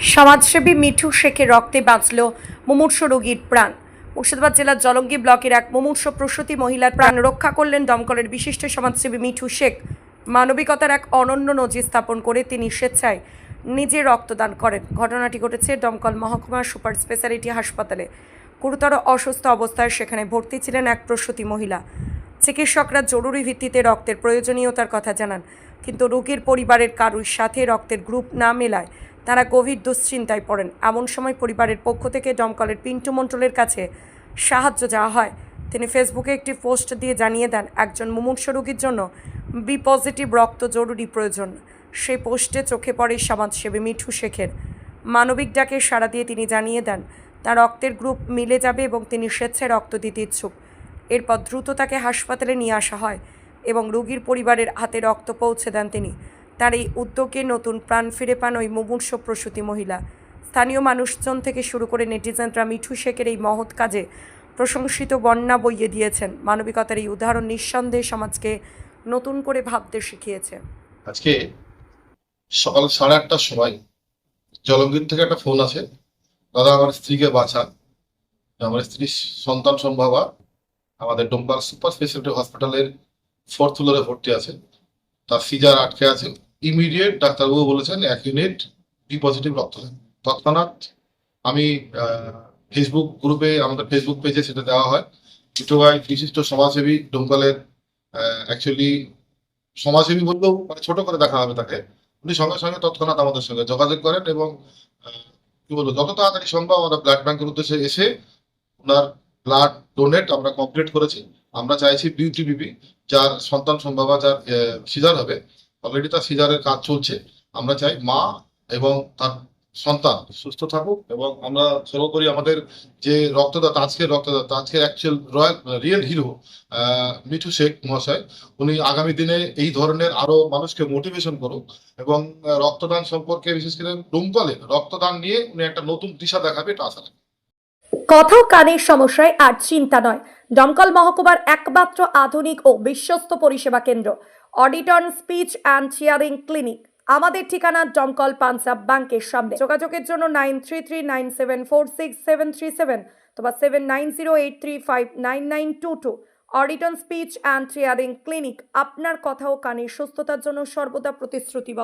সমাজসেবী মিঠু শেখের রক্তে বাঁচল মুমূর্ষ রোগীর প্রাণ। মুর্শিদাবাদ জেলার জলঙ্গি ব্লকের এক মুমূর্ষ প্রসূতি মহিলার প্রাণ রক্ষা করলেন দমকলের বিশিষ্ট সমাজসেবী মিঠু শেখ। মানবিকতার এক অনন্য নজির স্থাপন করে তিনি স্বেচ্ছায় নিজে রক্তদান করেন। ঘটনাটি ঘটেছে দমকল মহকুমা সুপার স্পেশালিটি হাসপাতালে। গুরুতর অসুস্থ অবস্থায় সেখানে ভর্তি ছিলেন এক প্রসূতি মহিলা। চিকিৎসকরা জরুরি ভিত্তিতে রক্তের প্রয়োজনীয়তার কথা জানান, কিন্তু রোগীর পরিবারের কারুর সাথে রক্তের গ্রুপ না মেলায় তারা গভীর দুশ্চিন্তায় পড়েন। এমন সময় পরিবারের পক্ষ থেকে দমকলের পিন্টু মণ্ডলের কাছে সাহায্য যাওয়া হয়। তিনি ফেসবুকে একটি পোস্ট দিয়ে জানিয়ে দেন, একজন মুমূর্ষ রোগীর জন্য বি পজিটিভ রক্ত জরুরি প্রয়োজন। সেই পোস্টে চোখে পড়ে সমাজসেবী মিঠু শেখের। মানবিক ডাকে সাড়া দিয়ে তিনি জানিয়ে দেন, তার রক্তের গ্রুপ মিলে যাবে এবং তিনি স্বেচ্ছায় রক্ত দিতে ইচ্ছুক। এরপর দ্রুত তাকে হাসপাতালে নিয়ে আসা হয় এবং রোগীর পরিবারের হাতে রক্ত পৌঁছে দেন তিনি। তার এই উদ্যোগে নতুন প্রাণ ফিরে পান ওই মুমূর্ষ প্রসূতি মহিলা। স্থানীয় মানুষজন থেকে শুরু করে নেটিজেনরা মিঠু শেখের এই মহৎ কাজে প্রশংসিত বন্যা বইয়ে দিয়েছেন। মানবিকতার এই উদাহরণ নিঃসন্দেহে সমাজকে নতুন করে ভাবতে শিখিয়েছে। আজকে সকাল সাড়ে আটটার সময় জলঙ্গির থেকে একটা ফোন আছে দাদা, আমার স্ত্রীকে বাঁচান। আমার স্ত্রীর সন্তান সম্ভাবা। আমাদের ডোমপাল সুপার স্পেশালিটি হসপিটালের ফোর্থ ফ্লোরে ভর্তি আছে। তার সিজার আটকে আছে। ইমিডিয়েট ডাক্তারবাবু বলেছেন এক ইউনিট বি পজিটিভ রক্ত তৎক্ষণাৎ আমি ফেসবুক গ্রুপে আমাদের ফেসবুক পেজে সেটা দেওয়া হয়। ছোট ভাই বিশিষ্ট সমাজসেবী ডোমকালের অ্যাকচুয়ালি সমাজসেবী বললেও মানে ছোট করে দেখা হবে তাকে। উনি সঙ্গে সঙ্গে তৎক্ষণাৎ আমাদের সঙ্গে যোগাযোগ করেন এবং কি বলব, যত তাড়াতাড়ি সম্ভব আমরা ব্লাড ব্যাংকের উদ্দেশ্যে এসে ওনার ব্লাড ডোনেট আমরা কমপ্লিট করেছি। আমরা চাইছি বিউটি বিবি যার সন্তান সম্ভাবা যার সিজার হবে। অলরেডি তার সিজারের কাজ চলছে। আমরা চাই মা এবং তার সন্তান সুস্থ থাকুক এবং আমরা সর্বোপরি আমাদের যে রক্তদাতা, আজকের রক্তদাতা, আজকের actual royal real hero Mithu Sheikh মহাশয়, উনি আগামী দিনে এই ধরনের আরও মানুষকে মোটিভেশন করুক এবং রক্তদান সম্পর্কে বিশেষ করে ডোমকলে রক্তদান নিয়ে উনি একটা নতুন দিশা দেখাবে, এটা আশা। কথা কানের সমস্যায় আর চিন্তা নয়। দমকল মহকুমার একমাত্র আধুনিক ও বিশ্বস্ত পরিষেবা কেন্দ্র। Auditon speech and hearing clinic. আমাদের ঠিকানা দমকল পাঞ্জাব ব্যাংকের সামনে। যোগাযোগের জন্য nine three three nine seven four six seven three seven seven nine zero eight three five nine nine two two. Auditon speech and hearing clinic, আপনার কথা ও কানের সুস্থতার জন্য সর্বদা প্রতিশ্রুতিবদ্ধ।